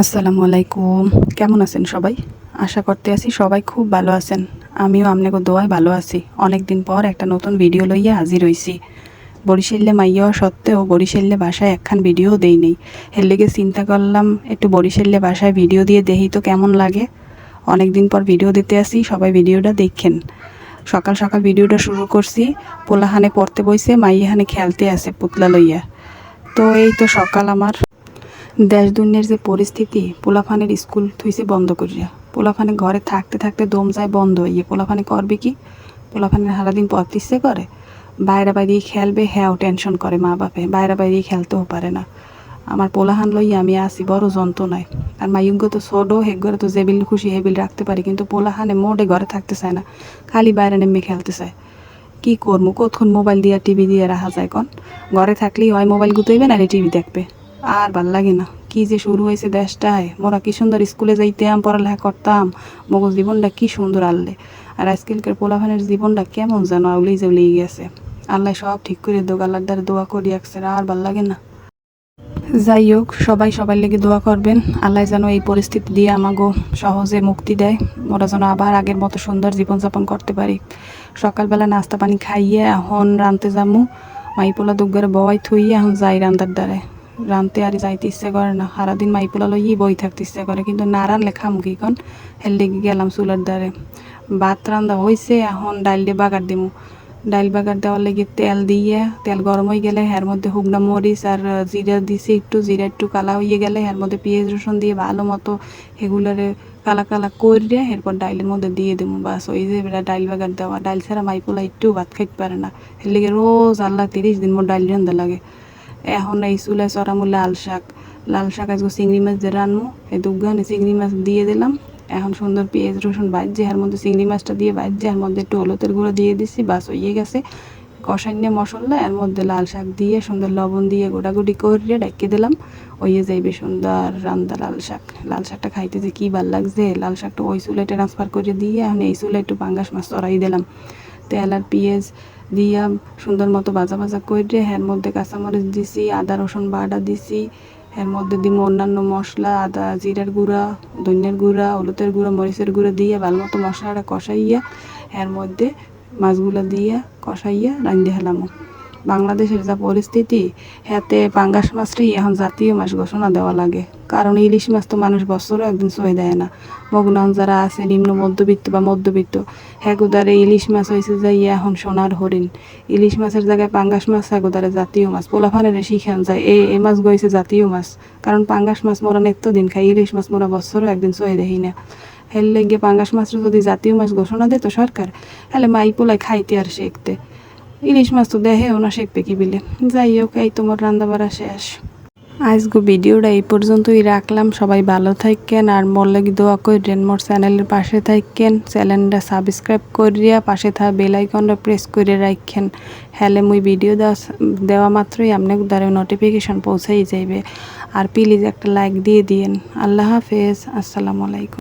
আসসালামু আলাইকুম। কেমন আছেন সবাই? আশা করতে আছি সবাই খুব ভালো আছেন। আমিও আপনাকে দোয়ায় ভালো আছি। অনেক দিন পর একটা নতুন ভিডিও লইয়া হাজির হইছি। বরিশাল্লে মাইয়া সত্ত্বেও বরিশাল্লে বাসায় একখান ভিডিও দেই নেই। এর লেগে চিন্তা করলাম, একটু বরিশাল্লে বাসায় ভিডিও দিয়ে দেখি তো কেমন লাগে? অনেক দিন পর ভিডিও দিতে আসি, সবাই ভিডিওটা দেখেন। সকাল সকাল ভিডিওটা শুরু করছি। পোলাহানে পড়তে বইছে মাইয়াহানে খেলতে আছে পুতলা লইয়া। তো এই তো সকাল আমার। দেশ দুনিয়ার যে পরিস্থিতি, পোলাফানের স্কুল থুইছে বন্ধ করিয়া। পোলাফানে ঘরে থাকতে থাকতে দম যায় বন্ধ। হইয়ে পোলাফানে করবে কি? পোলাফানের সারাদিন পড়তে ইচ্ছে করে। বাইরে বাইরে খেলবে হ্যাঁ টেনশন করে মা বাপে। বাইরে বাইরে খেলতেও পারে না। আমার পোলাহান লইয়া আমি আসি বড় যন্ত্রণায়। আর মাইঙ্গ তো ছোটো হেগরে তো জেবিল খুশি হেবিল রাখতে পারি। কিন্তু পোলাহানে মোটে ঘরে থাকতে চায় না। খালি বাইরে নেমে খেলতে চায়। কি করব কতক্ষণ মোবাইল দিয়ে, টিভি দিয়ে রাখা যায় কন? ঘরে থাকলেই হয় মোবাইল গুতাইবে, নাহলে টিভি দেখবে। আর ভালো লাগে না। কি যে শুরু হয়েছে দেশটায়। মোরা কি সুন্দর স্কুলে যাইতাম, পড়ালেখা করতাম। মগজ জীবনটা কি সুন্দর আনলে। আর আজকালকার পোলাভানের জীবনটা কেমন যেন আউলেই জাউলেই গেছে। আল্লাহ সব ঠিক করে দোক, আল্লাহর দ্বারা দোয়া করি একসে আর ভালো লাগে না। যাই হোক, সবাই সবার লেগে দোয়া করবেন। আল্লাহ যেন এই পরিস্থিতি দিয়ে আমাগো সহজে মুক্তি দেয়। ওরা যেন আবার আগের মতো সুন্দর জীবনযাপন করতে পারি। সকালবেলা নাস্তা পানি খাইয়ে এখন রানতে যামু। মাইপোলা দুগ্গারে বয় থইয়ে এখন যাই রান্দার দ্বারে। রানতে আর যাইতে ইচ্ছে করে না। সারাদিন মাইপোলা লইয়ে বই থাকতে ইচ্ছে করে। কিন্তু না রানলে খামুকি কন, হেল লেগে গেলাম চুলার দ্বারে। ভাত রান্দা হয়েছে এখন ডাইল দিয়ে বাগার দিমু। ডাইল বাগার দেওয়ার লেগে তেল দিয়ে, তেল গরম হয়ে গেলে এর মধ্যে হুগনা মরিচ আর জিরা দিছি একটু। জিরা একটু কালা হয়ে গেলে এর মধ্যে পেঁয়াজ রসুন দিয়ে ভালো মতো এগুলারে কালা কালা করে এরপর ডাইলের মধ্যে দিয়ে দেবো বাস, ওই যে ডাইল বাগার দেওয়া। ডাইল ছাড়া মাইপোলা একটু ভাত খাইতে পারে না। এর লেগে রোজ আল্লাহ তিরিশ দিন মোট ডাইল রান্দা লাগে। এখন এই চুলায় চড়ামু লাল শাক। লাল শাক আজকে চিংড়ি মাছ দিয়ে রানমু এই দুগানে চিংড়ি মাছ দিয়ে দিলাম। এখন সুন্দর পেঁয়াজ, রসুন বাজছে এর মধ্যে চিংড়ি মাছটা দিয়ে বাজছে এর মধ্যে একটু হলুদের গুঁড়ো দিয়ে দিচ্ছি বাস হয়ে গেছে। কষাই নিয়ে মশলা, এর মধ্যে লাল শাক দিয়ে সুন্দর লবণ দিয়ে গোটাগুটি করে ডাকিয়ে দিলাম। ওইয়ে যাইবে সুন্দর রান্দা লাল শাক। লাল শাকটা খাইতে যে কী ভালো লাগছে। লাল শাকটা ওই চুলে ট্রান্সফার করে দিয়ে এখন এই চুলে একটু পাঙ্গাস মাছ চড়াই দিলাম। তেল আর দিয়া সুন্দর মতো বাজা ভাজা করে এর মধ্যে কাঁচামরিচ দিছি, আদা, রসুন বাটা দিছি, এর মধ্যে দিব অন্যান্য মশলা, আদা, জিরার গুঁড়া, ধনিয়ার গুঁড়া, হলুদের গুঁড়া, মরিচের গুঁড়া দিয়ে ভালো মতো মশলাটা কষাইয়া, এর মধ্যে মাছগুলো দিয়া কষাইয়া রান্ধে হেলাম বাংলাদেশের যা পরিস্থিতি, হাতে পাঙ্গাস মাছটাই এখন জাতীয় মাছ ঘোষণা দেওয়া লাগে। কারণ ইলিশ মাছ তো মানুষ বছরও একদিন সয়ে দেয় না। মগ্নান যারা আছে, নিম্ন মধ্যবিত্ত বা মধ্যবিত্ত হ্যাগুদারে ইলিশ মাছ হয়েছে যাই এখন সোনার হরিণ। ইলিশ মাছের জায়গায় পাঙ্গাস মাছ হ্যাগুদারে জাতীয় মাছ। পোলাফানের শিখান যায় এ এ মাছ গইছে জাতীয় মাছ। কারণ পাঙ্গাস মাছ মোরা নিত্য দিন খাই, ইলিশ মাছ মোরা বছরও একদিন সয়ে দেই না। হেললে গিয়ে পাঙ্গাস মাছ যদি জাতীয় মাছ ঘোষণা দিত সরকার তাহলে মাই পোলাই খাইতে আর শিখতে। ইলিশ মাছ তো দেহেও না শিখবে কি বিলে। যাই হোক, এই তোমার রান্না বাড়া শেষ। আজগো ভিডিওটা এই পর্যন্তই রাখলাম। সবাই ভালো থাকেন আর মোর লাগি দোয়া করেন মোর চ্যানেলের পাশে থাকেন চ্যানেলটা সাবস্ক্রাইব করিয়া পাশে থাকা বেল আইকনটা প্রেস করে রাখেন হ্যালে মুই ভিডিও দেওয়া দেওয়া মাত্রই আপনার দ্বারা নোটিফিকেশন পৌঁছাই যাইবে। আর প্লিজ একটা লাইক দিয়ে দিয়েন। আল্লাহ হাফেজ। আসসালামু আলাইকুম।